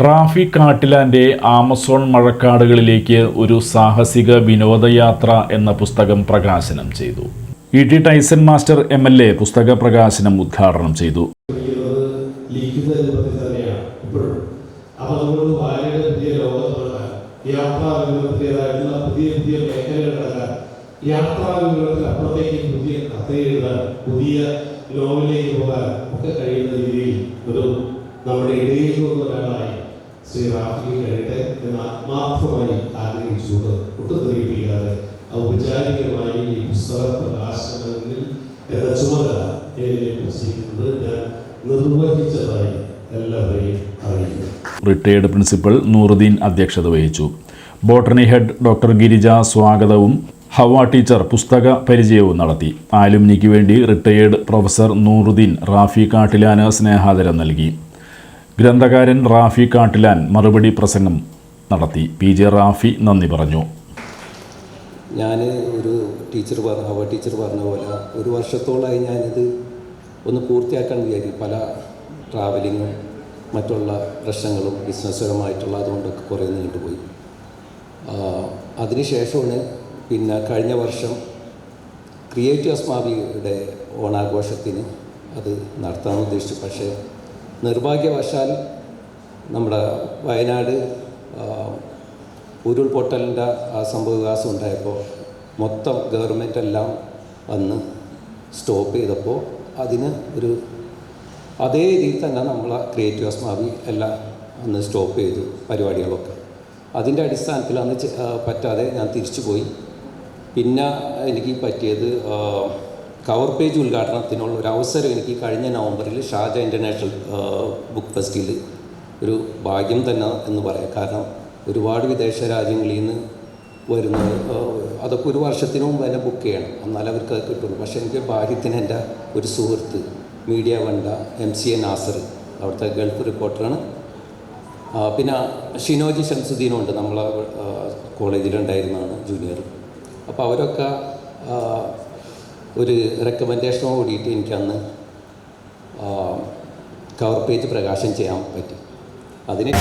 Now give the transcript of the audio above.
Rafi കാട്ടിലാന്റെ Amazon മഴക്കാടുകളിലേക്ക് ഒരു സാഹസിക വിനോദയാത്ര എന്ന പുസ്തകം പ്രകാശനം ചെയ്തു. E T Taison master M L A പുസ്തക പ്രകാശനം ഉദ്ഘാടനം ചെയ്തു. പുതിയ രീതിയിൽ ഒരു നമ്മുടെ ഇടയിൽ നിന്നുള്ള ഒരാളായി ശ്രീ റാഫി കഴിയട്ടെ എന്ന് ആത്മാർത്ഥമായി ആഗ്രഹിച്ചുകൊണ്ട് ഒട്ടും തെളിയിപ്പിക്കാതെ ഔപചാരികമായി ഈ പുസ്തക പ്രകാശനങ്ങളിൽ എന്ന ചുമതല വസിക്കുന്നത് ഞാൻ നിർവഹിച്ചതായി എല്ലാവരെയും അറിയിക്കുന്നു. റിട്ടയേർഡ് പ്രിൻസിപ്പൽ നൂറുദ്ദീൻ അധ്യക്ഷത വഹിച്ചു. ബോട്ടണി ഹെഡ് ഡോക്ടർ ഗിരിജ സ്വാഗതവും ഹവ ടീച്ചർ പുസ്തക പരിചയവും നടത്തി. ആലുമിനിക്ക് വേണ്ടി റിട്ടയേർഡ് പ്രൊഫസർ നൂറുദ്ദീൻ റാഫി കാട്ടിലാന് സ്നേഹാദരം നൽകി. ഗ്രന്ഥകാരൻ റാഫി കാട്ടിലാൻ മറുപടി പ്രസംഗം നടത്തി. പി. ജെ. റാഫി നന്ദി പറഞ്ഞു. ഞാൻ ഒരു ടീച്ചർ പറഞ്ഞ അവ ടീച്ചർ പറഞ്ഞ പോലെ ഒരു വർഷത്തോളമായി ഞാനിത് ഒന്ന് പൂർത്തിയാക്കാൻ വിചാരിക്കും പല ട്രാവലിങ്ങും മറ്റുള്ള പ്രശ്നങ്ങളും ബിസിനസ്സുപരമായിട്ടുള്ള അതുകൊണ്ടൊക്കെ കുറേ നീണ്ടുപോയി. അതിനുശേഷമാണ് പിന്നെ കഴിഞ്ഞ വർഷം ക്രിയേറ്റീവ് അസ്മാവിയുടെ ഓണാഘോഷത്തിന് അത് നടത്താൻ ഉദ്ദേശിച്ചു. പക്ഷേ നിർഭാഗ്യവശാൽ നമ്മുടെ വയനാട് ഉരുൾപൊട്ടലിന്റെ ആ സംഭവവികാസം ഉണ്ടായപ്പോൾ മൊത്തം ഗവൺമെന്റ് എല്ലാം വന്ന് സ്റ്റോപ്പ് ചെയ്തപ്പോൾ അതിന് ഒരു അതേ രീതിയിൽ തന്നെ നമ്മളെ ക്രിയേറ്റീവ് അസ്മാവി എല്ലാം അന്ന് സ്റ്റോപ്പ് ചെയ്തു പരിപാടികളൊക്കെ. അതിന്റെ അടിസ്ഥാനത്തിൽ അന്ന് പറ്റാതെ ഞാൻ തിരിച്ചു പോയി പിന്നെ എനിക്ക് പറ്റിയത് കവർ പേജ് ഉദ്ഘാടനത്തിനുള്ള ഒരു അവസരം എനിക്ക് കഴിഞ്ഞ നവംബറിൽ ഷാജ ഇന്റർനാഷണൽ ബുക്ക് ഫെസ്റ്റിൽ ഒരു ഭാഗ്യം തന്നെ എന്ന് പറയാം. കാരണം ഒരുപാട് വിദേശ രാജ്യങ്ങളിൽ നിന്ന് വരുന്ന അതൊക്കെ ഒരു വർഷത്തിന് മുമ്പ് തന്നെ ബുക്ക് ചെയ്യണം. എന്നാൽ അവർക്ക് അത് കിട്ടുള്ളൂ. പക്ഷേ എനിക്ക് ഭാഗ്യത്തിന് എന്റെ ഒരു സുഹൃത്ത് മീഡിയ വണ്ട എം സി എ നാസർ അവിടുത്തെ ഗൾഫ് റിപ്പോർട്ടറാണ് പിന്നെ ഷിനോജി ഷംസുദ്ദീനും ഉണ്ട്. നമ്മളെ കോളേജിലുണ്ടായിരുന്നതാണ് ജൂനിയർ അപ്പോൾ അവരൊക്കെ ഒരു റെക്കമെൻഡേഷനോട് കൂടിയിട്ട് എനിക്കന്ന് കവർ പേജ് പ്രകാശനം ചെയ്യാൻ പറ്റി. അതിന്